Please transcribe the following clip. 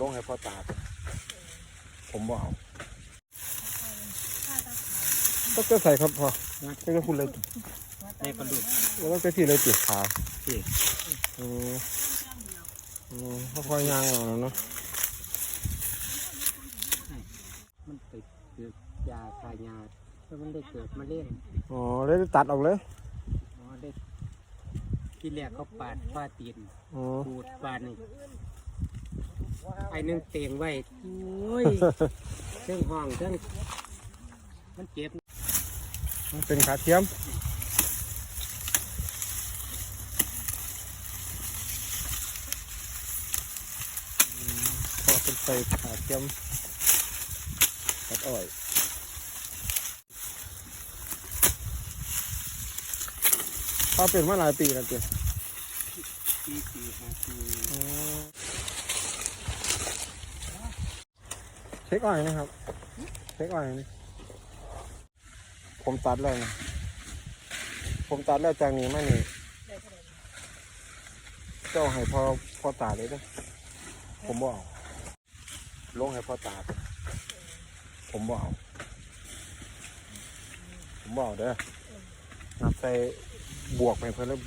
ลงให้พ่อตาไปผมบ่เอาก็จะใส่ครับพ่อก็จะคุณเลยในปลาดุกแล้วก็จะที่เลยติดขาที่อืมอืมค่อยๆย่างเอาเนาะมันติดคือยาคายาแล้วมันได้เกิดมาเล่นอ๋อได้ตัดออกเลยอ๋อได้ที่แรกเขาปาดฟ้าตีนอ๋อปูดปาดนี่ไอ้ นึงเตียงไว้โอ้ยเครื่องห้องเครื่องมันเจ็บมันเป็นขาเทียมอืมพอเป็นใส่ขาเทียมตัดอ้อยพอเป็นมาหลายปีแล้วเจ้ปีปีห้าปี เช็คอ้อยนะครับ เช็คอ้อยนี่ผมตัดแล้วนะผมตัดแล้วจากนี้มานี่เจ้าให้พอพอตาเลยเด้อผมบอาลงให้พอตาผมบอาผมบอาเด้อนับใส่บวกไปเพื่อนแล้ว